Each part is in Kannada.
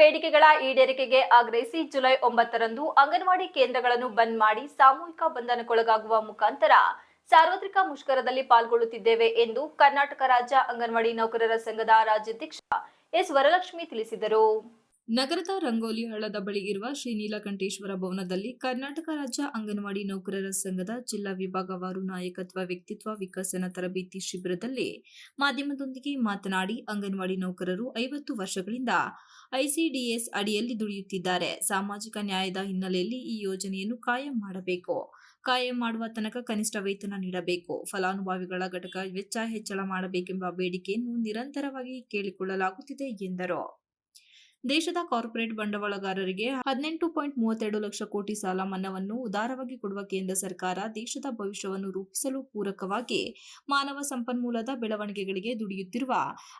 ಬೇಡಿಕೆಗಳ ಈಡೇರಿಕೆಗೆ ಆಗ್ರಹಿಸಿ ಜುಲೈ ಒಂಬತ್ತರಂದು ಅಂಗನವಾಡಿ ಕೇಂದ್ರಗಳನ್ನು ಬಂದ್ ಮಾಡಿ ಸಾಮೂಹಿಕ ಬಂಧನಕ್ಕೊಳಗಾಗುವ ಮುಖಾಂತರ ಸಾರ್ವತ್ರಿಕ ಮುಷ್ಕರದಲ್ಲಿ ಪಾಲ್ಗೊಳ್ಳುತ್ತಿದ್ದೇವೆ ಎಂದು ಕರ್ನಾಟಕ ರಾಜ್ಯ ಅಂಗನವಾಡಿ ನೌಕರರ ಸಂಘದ ರಾಜ್ಯಾಧ್ಯಕ್ಷ ಎಸ್ ವರಲಕ್ಷ್ಮಿ ತಿಳಿಸಿದರು. ನಗರದ ರಂಗೋಲಿ ಹಳ್ಳದ ಬಳಿ ಇರುವ ಶ್ರೀ ನೀಲಕಂಠೇಶ್ವರ ಭವನದಲ್ಲಿ ಕರ್ನಾಟಕ ರಾಜ್ಯ ಅಂಗನವಾಡಿ ನೌಕರರ ಸಂಘದ ಜಿಲ್ಲಾ ವಿಭಾಗವಾರು ನಾಯಕತ್ವ, ವ್ಯಕ್ತಿತ್ವ ವಿಕಸನ ತರಬೇತಿ ಶಿಬಿರದಲ್ಲಿ ಮಾಧ್ಯಮದೊಂದಿಗೆ ಮಾತನಾಡಿ ಅಂಗನವಾಡಿ ನೌಕರರು ಐವತ್ತು ವರ್ಷಗಳಿಂದ ಐಸಿಡಿಎಸ್ ಅಡಿಯಲ್ಲಿ ದುಡಿಯುತ್ತಿದ್ದಾರೆ. ಸಾಮಾಜಿಕ ನ್ಯಾಯದ ಹಿನ್ನೆಲೆಯಲ್ಲಿ ಈ ಯೋಜನೆಯನ್ನು ಕಾಯಂ ಮಾಡಬೇಕು. ಕಾಯಂ ಮಾಡುವ ತನಕ ಕನಿಷ್ಠ ವೇತನ ನೀಡಬೇಕು. ಫಲಾನುಭವಿಗಳ ಘಟಕ ವೆಚ್ಚ ಹೆಚ್ಚಳ ಮಾಡಬೇಕೆಂಬ ಬೇಡಿಕೆಯನ್ನು ನಿರಂತರವಾಗಿ ಕೇಳಿಕೊಳ್ಳಲಾಗುತ್ತಿದೆ ಎಂದರು. ದೇಶದ ಕಾರ್ಪೊರೇಟ್ ಬಂಡವಾಳಗಾರರಿಗೆ ಹದಿನೆಂಟು ಪಾಯಿಂಟ್ ಮೂವತ್ತೆರಡು ಲಕ್ಷ ಕೋಟಿ ಸಾಲ ಮನ್ನಾವನ್ನು ಉದಾರವಾಗಿ ಕೊಡುವ ಕೇಂದ್ರ ಸರ್ಕಾರ ದೇಶದ ಭವಿಷ್ಯವನ್ನು ರೂಪಿಸಲು ಪೂರಕವಾಗಿ ಮಾನವ ಸಂಪನ್ಮೂಲದ ಬೆಳವಣಿಗೆಗಳಿಗೆ ದುಡಿಯುತ್ತಿರುವ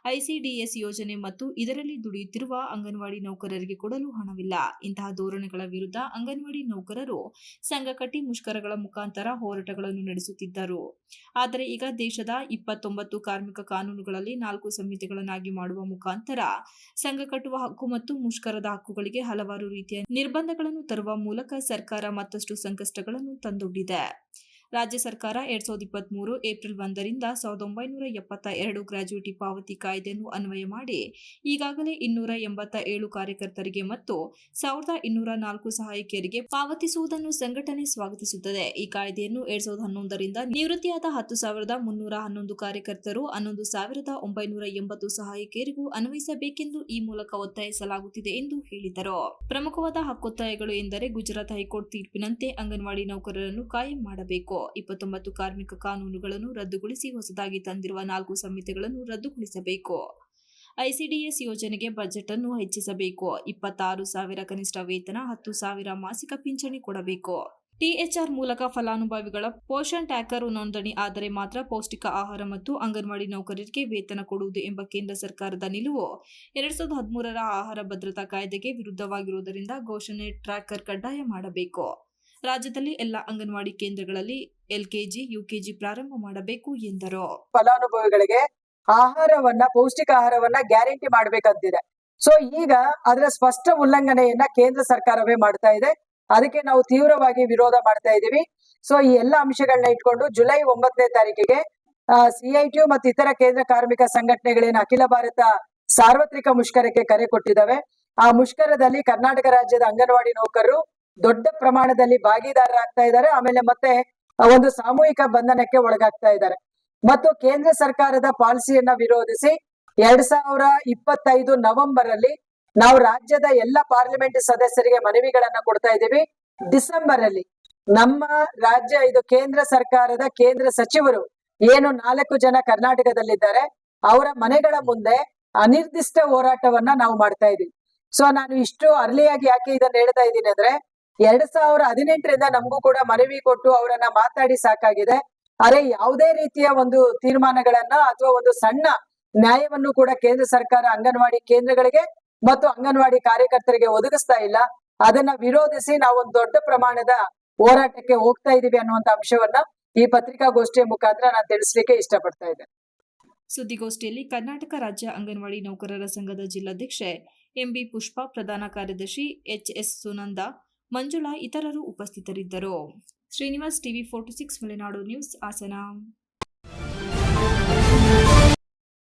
ಐಸಿಡಿಎಸ್ ಯೋಜನೆ ಮತ್ತು ಇದರಲ್ಲಿ ದುಡಿಯುತ್ತಿರುವ ಅಂಗನವಾಡಿ ನೌಕರರಿಗೆ ಕೊಡಲು ಹಣವಿಲ್ಲ. ಇಂತಹ ಧೋರಣೆಗಳ ವಿರುದ್ಧ ಅಂಗನವಾಡಿ ನೌಕರರು ಸಂಘ ಕಟ್ಟಿ ಮುಷ್ಕರಗಳ ಮುಖಾಂತರ ಹೋರಾಟಗಳನ್ನು ನಡೆಸುತ್ತಿದ್ದರು. ಆದರೆ ಈಗ ದೇಶದ ಇಪ್ಪತ್ತೊಂಬತ್ತು ಕಾರ್ಮಿಕ ಕಾನೂನುಗಳಲ್ಲಿ ನಾಲ್ಕು ಸಮಿತಿಗಳನ್ನಾಗಿ ಮಾಡುವ ಮುಖಾಂತರ ಸಂಘ ಕಟ್ಟುವ ಹಕ್ಕು ಮತ್ತು ಮುಷ್ಕರದ ಹಕ್ಕುಗಳಿಗೆ ಹಲವಾರು ರೀತಿಯ ನಿರ್ಬಂಧಗಳನ್ನು ತರುವ ಮೂಲಕ ಸರ್ಕಾರ ಮತ್ತಷ್ಟು ಸಂಕಷ್ಟಗಳನ್ನು ತಂದೊಡ್ಡಿದೆ. ರಾಜ್ಯ ಸರ್ಕಾರ ಎರಡ್ ಸಾವಿರದ ಇಪ್ಪತ್ಮೂರು ಏಪ್ರಿಲ್ ಒಂದರಿಂದ ಸಾವಿರದ ಒಂಬೈನೂರ ಎಪ್ಪತ್ತ ಎರಡು ಗ್ರಾಜ್ಯುಯಿಟಿ ಪಾವತಿ ಕಾಯ್ದೆಯನ್ನು ಅನ್ವಯ ಮಾಡಿ, ಈಗಾಗಲೇ ಇನ್ನೂರ ಎಂಬತ್ತ ಏಳು ಕಾರ್ಯಕರ್ತರಿಗೆ ಮತ್ತು ಸಾವಿರದ ಇನ್ನೂರ ನಾಲ್ಕು ಸಹಾಯಕಿಯರಿಗೆ ಪಾವತಿಸುವುದನ್ನು ಸಂಘಟನೆ ಸ್ವಾಗತಿಸುತ್ತದೆ. ಈ ಕಾಯ್ದೆಯನ್ನು ಎರಡ್ ಸಾವಿರದ ಹನ್ನೊಂದರಿಂದ ನಿವೃತ್ತಿಯಾದ ಹತ್ತು ಸಾವಿರದ ಮುನ್ನೂರ ಹನ್ನೊಂದು ಕಾರ್ಯಕರ್ತರು ಹನ್ನೊಂದು ಸಾವಿರದ ಒಂಬೈನೂರ ಎಂಬತ್ತು ಸಹಾಯಕಿಯರಿಗೂ ಅನ್ವಯಿಸಬೇಕೆಂದು ಈ ಮೂಲಕ ಒತ್ತಾಯಿಸಲಾಗುತ್ತಿದೆ ಎಂದು ಹೇಳಿದರು. ಪ್ರಮುಖವಾದ ಹಕ್ಕೊತ್ತಾಯಗಳು ಎಂದರೆ ಗುಜರಾತ್ ಹೈಕೋರ್ಟ್ ತೀರ್ಪಿನಂತೆ ಅಂಗನವಾಡಿ ನೌಕರರನ್ನು ಕಾಯಂ ಮಾಡಬೇಕು. ಇಪ್ಪತ್ತೊಂಬತ್ತು ಕಾರ್ಮಿಕ ಕಾನೂನುಗಳನ್ನು ರದ್ದುಗೊಳಿಸಿ ಹೊಸದಾಗಿ ತಂದಿರುವ ನಾಲ್ಕು ಸಂಹಿತೆಗಳನ್ನು ರದ್ದುಗೊಳಿಸಬೇಕು. ಐಸಿಡಿಎಸ್ ಯೋಜನೆಗೆ ಬಜೆಟ್ ಅನ್ನು ಹೆಚ್ಚಿಸಬೇಕು. ಇಪ್ಪತ್ತಾರು ಸಾವಿರ ಕನಿಷ್ಠ ವೇತನ, ಹತ್ತು ಸಾವಿರ ಮಾಸಿಕ ಪಿಂಚಣಿ ಕೊಡಬೇಕು. ಟಿಎಚ್ಆರ್ ಮೂಲಕ ಫಲಾನುಭವಿಗಳ ಪೋಷಣ್ ಟ್ಯಾಕರ್ ನೋಂದಣಿ ಆದರೆ ಮಾತ್ರ ಪೌಷ್ಟಿಕ ಆಹಾರ ಮತ್ತು ಅಂಗನವಾಡಿ ನೌಕರರಿಗೆ ವೇತನ ಕೊಡುವುದು ಎಂಬ ಕೇಂದ್ರ ಸರ್ಕಾರದ ನಿಲುವು. ಎರಡ್ ಸಾವಿರದ ಹದಿಮೂರರ ಆಹಾರ ಭದ್ರತಾ ಕಾಯ್ದೆಗೆ ವಿರುದ್ಧವಾಗಿರುವುದರಿಂದ ಘೋಷಣೆ ಟ್ರ್ಯಾಕರ್ ಕಡ್ಡಾಯ ಮಾಡಬೇಕು. ರಾಜ್ಯದಲ್ಲಿ ಎಲ್ಲ ಅಂಗನವಾಡಿ ಕೇಂದ್ರಗಳಲ್ಲಿ ಎಲ್ಕೆಜಿ, ಯುಕೆಜಿ ಪ್ರಾರಂಭ ಮಾಡಬೇಕು ಎಂದರು. ಫಲಾನುಭವಿಗಳಿಗೆ ಆಹಾರವನ್ನ ಪೌಷ್ಟಿಕ ಆಹಾರವನ್ನ ಗ್ಯಾರಂಟಿ ಮಾಡಬೇಕಂತಿದೆ. ಸೊ ಈಗ ಅದರ ಸ್ಪಷ್ಟ ಉಲ್ಲಂಘನೆಯನ್ನ ಕೇಂದ್ರ ಸರ್ಕಾರವೇ ಮಾಡ್ತಾ ಇದೆ. ಅದಕ್ಕೆ ನಾವು ತೀವ್ರವಾಗಿ ವಿರೋಧ ಮಾಡ್ತಾ ಇದ್ದೀವಿ. ಸೊ ಈ ಎಲ್ಲ ಅಂಶಗಳನ್ನ ಇಟ್ಕೊಂಡು ಜುಲೈ ಒಂಬತ್ತನೇ ತಾರೀಕಿಗೆ ಸಿಐಟಿಯು ಮತ್ತು ಇತರ ಕೇಂದ್ರ ಕಾರ್ಮಿಕ ಸಂಘಟನೆಗಳೇನು ಅಖಿಲ ಭಾರತ ಸಾರ್ವತ್ರಿಕ ಮುಷ್ಕರಕ್ಕೆ ಕರೆ ಕೊಟ್ಟಿದ್ದಾವೆ. ಆ ಮುಷ್ಕರದಲ್ಲಿ ಕರ್ನಾಟಕ ರಾಜ್ಯದ ಅಂಗನವಾಡಿ ನೌಕರರು ದೊಡ್ಡ ಪ್ರಮಾಣದಲ್ಲಿ ಭಾಗಿದಾರರಾಗ್ತಾ ಇದ್ದಾರೆ. ಆಮೇಲೆ ಮತ್ತೆ ಒಂದು ಸಾಮೂಹಿಕ ಬಂಧನಕ್ಕೆ ಒಳಗಾಗ್ತಾ ಇದ್ದಾರೆ. ಮತ್ತು ಕೇಂದ್ರ ಸರ್ಕಾರದ ಪಾಲಿಸಿಯನ್ನ ವಿರೋಧಿಸಿ ಎರಡ್ ಸಾವಿರ ಇಪ್ಪತ್ತೈದು ನವೆಂಬರ್ ಅಲ್ಲಿ ನಾವು ರಾಜ್ಯದ ಎಲ್ಲ ಪಾರ್ಲಿಮೆಂಟ್ ಸದಸ್ಯರಿಗೆ ಮನವಿಗಳನ್ನ ಕೊಡ್ತಾ ಇದ್ದೀವಿ. ಡಿಸೆಂಬರ್ ಅಲ್ಲಿ ನಮ್ಮ ರಾಜ್ಯ, ಇದು ಕೇಂದ್ರ ಸರ್ಕಾರದ ಕೇಂದ್ರ ಸಚಿವರು ಏನು ನಾಲ್ಕು ಜನ ಕರ್ನಾಟಕದಲ್ಲಿದ್ದಾರೆ, ಅವರ ಮನೆಗಳ ಮುಂದೆ ಅನಿರ್ದಿಷ್ಟ ಹೋರಾಟವನ್ನ ನಾವು ಮಾಡ್ತಾ ಇದೀವಿ ಸೊ, ನಾನು ಇಷ್ಟು ಅರ್ಲಿಯಾಗಿ ಯಾಕೆ ಇದನ್ನ ಹೇಳ್ತಾ ಇದ್ದೀನಿ ಅಂದ್ರೆ ಎರಡ್ ಸಾವಿರ ಹದಿನೆಂಟರಿಂದ ನಮಗೂ ಕೂಡ ಮನವಿ ಕೊಟ್ಟು ಅವರನ್ನ ಮಾತಾಡಿ ಸಾಕಾಗಿದೆ. ಅರೆ, ಯಾವುದೇ ರೀತಿಯ ಒಂದು ತೀರ್ಮಾನಗಳನ್ನ ಅಥವಾ ಒಂದು ಸಣ್ಣ ನ್ಯಾಯವನ್ನು ಕೂಡ ಕೇಂದ್ರ ಸರ್ಕಾರ ಅಂಗನವಾಡಿ ಕೇಂದ್ರಗಳಿಗೆ ಮತ್ತು ಅಂಗನವಾಡಿ ಕಾರ್ಯಕರ್ತರಿಗೆ ಒದಗಿಸ್ತಾ ಇಲ್ಲ. ಅದನ್ನ ವಿರೋಧಿಸಿ ನಾವು ಒಂದು ದೊಡ್ಡ ಪ್ರಮಾಣದ ಹೋರಾಟಕ್ಕೆ ಹೋಗ್ತಾ ಇದೀವಿ ಅನ್ನುವಂತ ಅಂಶವನ್ನ ಈ ಪತ್ರಿಕಾಗೋಷ್ಠಿಯ ಮುಖಾಂತರ ನಾನು ತಿಳಿಸ್ಲಿಕ್ಕೆ ಇಷ್ಟಪಡ್ತಾ ಇದ್ದೆ. ಸುದ್ದಿಗೋಷ್ಠಿಯಲ್ಲಿ ಕರ್ನಾಟಕ ರಾಜ್ಯ ಅಂಗನವಾಡಿ ನೌಕರರ ಸಂಘದ ಜಿಲ್ಲಾಧ್ಯಕ್ಷೆ ಎಂಬಿ ಪುಷ್ಪ, ಪ್ರಧಾನ ಕಾರ್ಯದರ್ಶಿ ಎಚ್ಎಸ್ ಸುನಂದ ಮಂಜುಳಾ ಇತರರು ಉಪಸ್ಥಿತರಿದ್ದರು. Srinivas TV forty six Malenadu news Hassan.